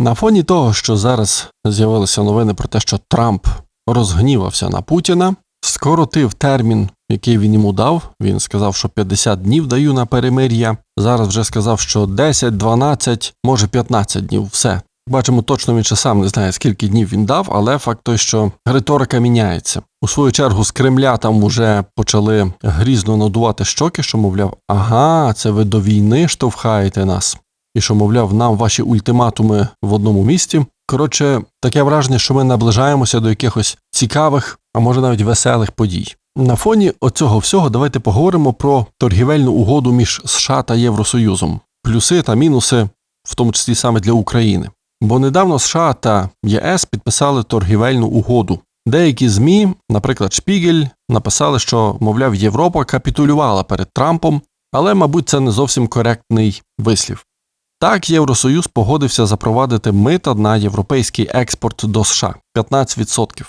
На фоні того, що зараз з'явилися новини про те, що Трамп розгнівався на Путіна, скоротив термін, який він йому дав. Він сказав, що 50 днів даю на перемир'я. Зараз вже сказав, що 10, 12, може 15 днів. Все. Бачимо, точно він ще сам не знає, скільки днів він дав, але факт той, що риторика міняється. У свою чергу з Кремля там вже почали грізно надувати щоки, що мовляв, ага, це ви до війни штовхаєте нас. І що, мовляв, нам ваші ультиматуми в одному місті. Коротше, таке враження, що ми наближаємося до якихось цікавих, а може навіть веселих подій. На фоні оцього всього давайте поговоримо про торгівельну угоду між США та Євросоюзом, плюси та мінуси, в тому числі саме для України. Бо недавно США та ЄС підписали торгівельну угоду. Деякі ЗМІ, наприклад, Шпігель, написали, що, мовляв, Європа капітулювала перед Трампом, але, мабуть, це не зовсім коректний вислів. Так, Євросоюз погодився запровадити мита на європейський експорт до США 15%,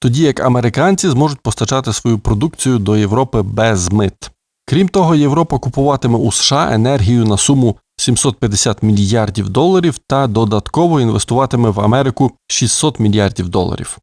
тоді як американці зможуть постачати свою продукцію до Європи без мит. Крім того, Європа купуватиме у США енергію на суму 750 мільярдів доларів та додатково інвестуватиме в Америку 600 мільярдів доларів.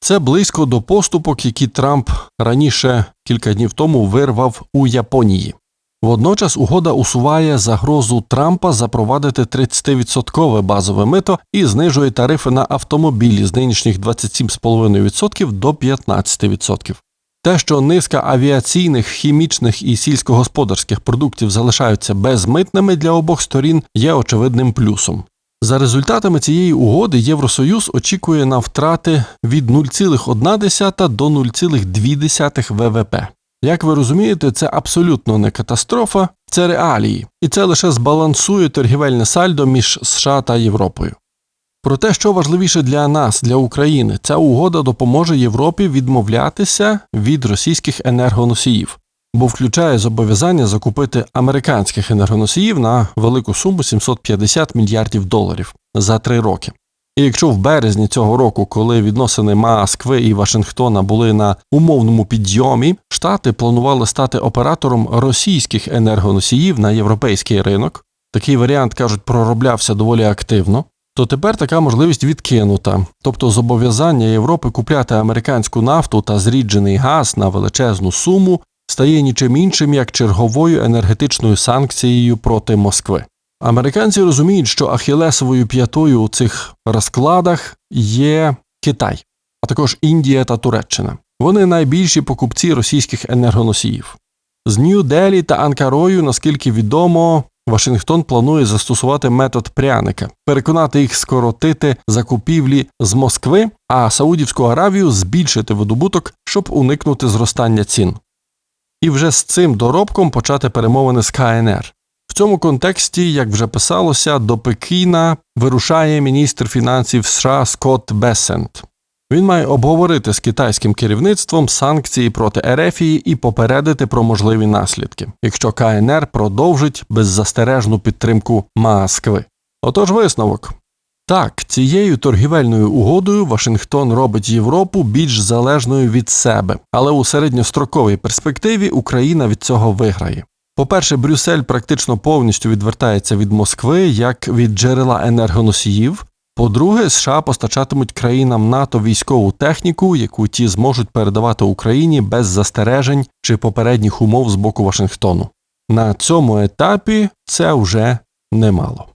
Це близько до поступок, які Трамп раніше кілька днів тому вирвав у Японії. Водночас угода усуває загрозу Трампа запровадити 30% базове мито і знижує тарифи на автомобілі з нинішніх 27,5% до 15%. Те, що низка авіаційних, хімічних і сільськогосподарських продуктів залишаються безмитними для обох сторін, є очевидним плюсом. За результатами цієї угоди Євросоюз очікує на втрати від 0,1 до 0,2 ВВП. Як ви розумієте, це абсолютно не катастрофа, це реалії, і це лише збалансує торгівельне сальдо між США та Європою. Про те, що важливіше для нас, для України, ця угода допоможе Європі відмовлятися від російських енергоносіїв, бо включає зобов'язання закупити американських енергоносіїв на велику суму 750 мільярдів доларів за три роки. І якщо в березні цього року, коли відносини Москви і Вашингтона були на умовному підйомі, Штати планували стати оператором російських енергоносіїв на європейський ринок. Такий варіант кажуть пророблявся доволі активно. То тепер така можливість відкинута, тобто зобов'язання Європи купляти американську нафту та зріджений газ на величезну суму стає нічим іншим як черговою енергетичною санкцією проти Москви. Американці розуміють, що ахілесовою п'ятою у цих розкладах є Китай, а також Індія та Туреччина. Вони найбільші покупці російських енергоносіїв. З Нью-Делі та Анкарою, наскільки відомо, Вашингтон планує застосувати метод пряника, переконати їх скоротити закупівлі з Москви, а Саудівську Аравію збільшити видобуток, щоб уникнути зростання цін. І вже з цим доробком почати перемовини з КНР. В цьому контексті, як вже писалося, до Пекіна вирушає міністр фінансів США Скотт Бесент. Він має обговорити з китайським керівництвом санкції проти Ерефії і попередити про можливі наслідки, якщо КНР продовжить беззастережну підтримку Москви. Отож, висновок. Так, цією торгівельною угодою Вашингтон робить Європу більш залежною від себе, але у середньостроковій перспективі Україна від цього виграє. По-перше, Брюссель практично повністю відвертається від Москви як від джерела енергоносіїв. По-друге, США постачатимуть країнам НАТО військову техніку, яку ті зможуть передавати Україні без застережень чи попередніх умов з боку Вашингтону. На цьому етапі це вже немало.